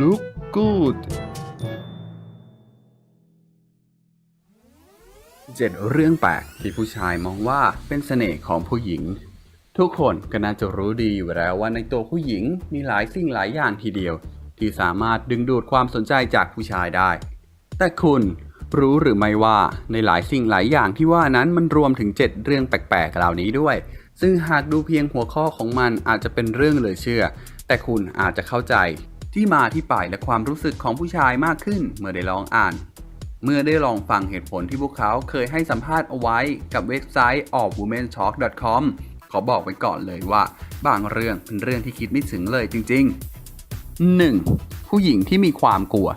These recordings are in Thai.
look good เจ็ดเรื่องแปลกที่ผู้ชายมองว่าเป็นเสน่ห์ของผู้หญิง ทุกคนก็น่าจะรู้ดีอยู่แล้วว่าในตัวผู้หญิงมีหลายสิ่งหลายอย่างทีเดียว ที่สามารถดึงดูดความสนใจจากผู้ชายได้ แต่คุณ รู้หรือไม่ว่าในหลายสิ่งหลายอย่างที่ว่านั้นมันรวมถึง 7 เรื่องแปลกๆเหล่านี้ด้วย ซึ่งหากดูเพียงหัวข้อของมันอาจจะเป็นเรื่องเหลือเชื่อ แต่คุณอาจจะเข้าใจ ที่มาที่ไปและความรู้สึกของผู้ชายมากขึ้น เมื่อได้ลองอ่าน เมื่อได้ลองฟังเหตุผลที่พวกเขาเคยให้สัมภาษณ์เอาไว้กับเว็บไซต์ allwomentalk.com ขอบอกไว้ก่อนเลยว่า บางเรื่องเป็นเรื่องที่คิดไม่ถึงเลยจริง ๆ 1. ผู้หญิงที่มีความกลัว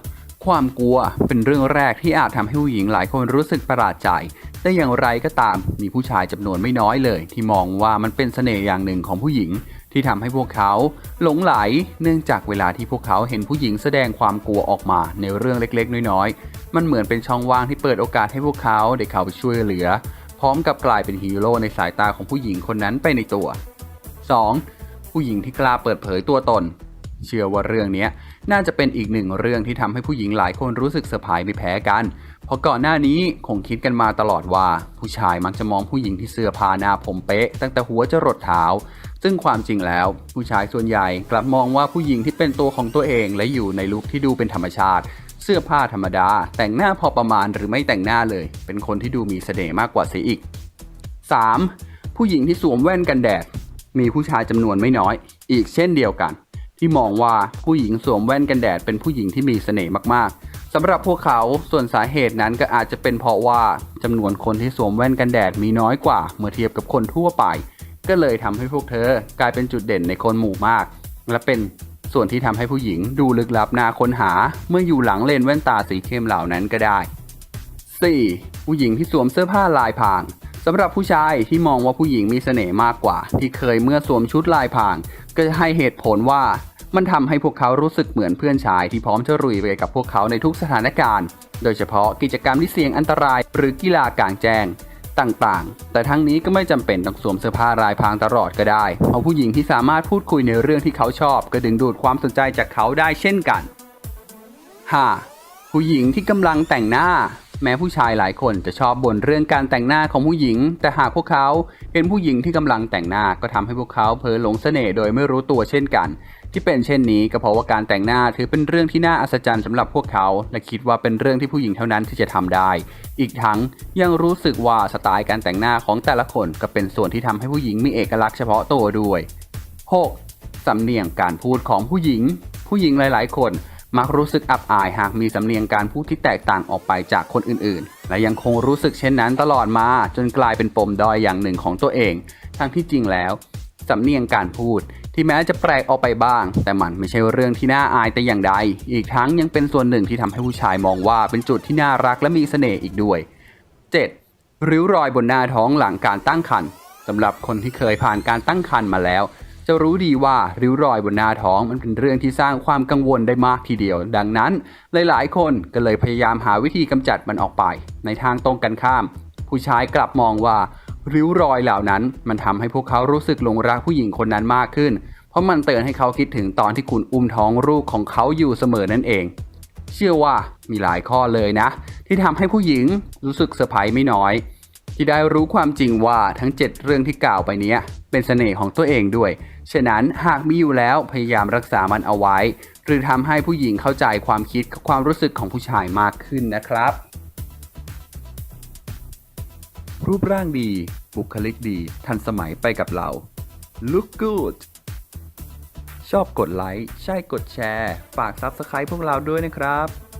ความกลัวเป็นเรื่องแรกที่อาจทำให้ผู้หญิงหลายคนรู้สึกประหลาดใจ แต่อย่างไรก็ตามมีผู้ชายจำนวนไม่น้อยเลย ที่มองว่ามันเป็นเสน่ห์อย่างหนึ่งของผู้หญิง ที่ทำให้พวกเขาหลงไหล เนื่องจากเวลาที่พวกเขาเห็นผู้หญิงแสดงความกลัวออกมาในเรื่องเล็กๆ น้อยๆ มันเหมือนเป็นช่องว่างที่เปิดโอกาสให้พวกเขาได้เข้าไปช่วยเหลือ พร้อมกับกลายเป็นฮีโร่ในสายตาของผู้หญิงคนนั้นไปในตัว 2. ผู้หญิงที่กล้าเปิดเผยตัวตน เชื่อว่าเรื่องนี้ น่าจะเป็นอีกหนึ่งเรื่องที่ทำให้ผู้หญิงหลายคนรู้สึกเซอร์ไพรส์ไม่แพ้กัน เพราะก่อนหน้านี้คงคิดกันมาตลอดว่า ผู้ชายมักจะมองผู้หญิงที่เสื้อผ้าหน้าผมเป๊ะ ตั้งแต่หัวจรดเท้า ซึ่งความจริงแล้ว ผู้ชายส่วนใหญ่กลับมองว่าผู้หญิงที่เป็นตัวของตัวเองและอยู่ในลุคที่ดูเป็นธรรมชาติ เสื้อผ้าธรรมดา แต่งหน้าพอประมาณหรือไม่แต่งหน้าเลย เป็นคนที่ดูมีเสน่ห์มากกว่าเสียอีก 3. ผู้หญิงที่สวมแว่นกันแดดมีผู้ชายจำนวนไม่น้อย อีกเช่นเดียวกัน ที่มองว่าผู้หญิงสวมแว่นกันแดดเป็นผู้หญิงที่มีเสน่ห์มากๆสำหรับพวกเขาส่วนสาเหตุนั้นก็อาจจะเป็นเพราะว่าจำนวนคนที่สวมแว่นกันแดดมีน้อยกว่า เมื่อเทียบกับคนทั่วไป ก็เลยทำให้พวกเธอกลายเป็นจุดเด่นในคนหมู่มาก และเป็นส่วนที่ทำให้ผู้หญิงดูลึกลับน่าค้นหา เมื่ออยู่หลังเลนแว่นตาสีเข้มเหล่านั้นก็ได้ 4. ผู้หญิงที่สวมเสื้อผ้าลายพางสำหรับผู้ชายที่มองว่าผู้หญิงมีเสน่ห์มากกว่า ที่เคยเมื่อสวมชุดลายพางก็จะให้เหตุผลว่า มันทำให้พวกเขารู้สึกเหมือนเพื่อนชายที่พร้อมจะรุยไปกับพวกเขาในทุกสถานการณ์ โดยเฉพาะกิจกรรมที่เสี่ยงอันตราย หรือกีฬากลางแจ้งต่างๆ แต่ทั้งนี้ก็ไม่จำเป็นต้องสวมเสื้อผ้าลายพรางตลอดก็ได้ เพราะผู้หญิงที่สามารถพูดคุยในเรื่องที่เขาชอบ ก็ดึงดูดความสนใจจากเขาได้เช่นกัน 5. ผู้หญิงที่กำลังแต่งหน้า แม้ผู้ชายหลายคนจะชอบบ่นเรื่องการแต่งหน้าของผู้หญิง แต่หากพวกเขาเห็นผู้หญิงที่กำลังแต่งหน้าก็ทำให้พวกเขาเผลอหลงเสน่ห์โดยไม่รู้ตัวเช่นกัน ที่เป็นเช่นนี้ก็เพราะว่าการแต่งหน้าถือเป็นเรื่องที่น่าอัศจรรย์สำหรับพวกเขา และคิดว่าเป็นเรื่องที่ผู้หญิงเท่านั้นที่จะทำได้ อีกทั้งยังรู้สึกว่าสไตล์การแต่งหน้าของแต่ละคนก็เป็นส่วนที่ทำให้ผู้หญิงมีเอกลักษณ์เฉพาะตัวด้วย 6. สำเนียงการพูดของผู้หญิง ผู้หญิงหลาย ๆ คน มักรู้สึกอับอายหากมีสำเนียงการพูดที่แตกต่างออกไปจากคนอื่นๆ และยังคงรู้สึกเช่นนั้นตลอดมาจนกลายเป็นปมด้อยอย่างหนึ่งของตัวเอง ทั้งที่จริงแล้ว สำเนียงการพูดที่แม้จะแปลกออกไปบ้าง แต่มันไม่ใช่เรื่องที่น่าอายแต่อย่างใด อีกทั้งยังเป็นส่วนหนึ่งที่ทำให้ผู้ชายมองว่าเป็นจุดที่น่ารักและมีเสน่ห์อีกด้วย 7. ริ้วรอยบนหน้าท้องหลังการตั้งครรภ์สำหรับคนที่เคยผ่านการตั้งครรภ์มาแล้ว จะรู้ดีว่าริ้วรอยบนหน้าท้องมันเป็นเรื่องที่สร้างความกังวลได้มากทีเดียว ดังนั้นหลายๆ คนก็เลยพยายามหาวิธีกำจัดมันออกไป ในทางตรงกันข้าม ผู้ชายกลับมองว่าริ้วรอยเหล่านั้น มันทำให้พวกเขารู้สึกหลงรักผู้หญิงคนนั้นมากขึ้น เพราะมันเตือนให้เขาคิดถึงตอนที่คุณอุ้มท้องลูกของเขาอยู่เสมอนั่นเอง เชื่อว่ามีหลายข้อเลยนะ ที่ทำให้ผู้หญิงรู้สึกเซอร์ไพรส์ไม่น้อย ที่ได้รู้ความจริงว่าทั้ง 7 เรื่องที่กล่าวไปนี้เป็นเสน่ห์ของตัวเองด้วย ฉะนั้นหากมีอยู่แล้วพยายามรักษามันเอาไว้ หรือทำให้ผู้หญิงเข้าใจความคิดความรู้สึกของผู้ชายมากขึ้นนะครับ รูปร่างดี บุคลิกดี ทันสมัยไปกับเรา look good ชอบกดไลค์ ใช่กดแชร์ ฝาก Subscribe พวกเราด้วยนะครับ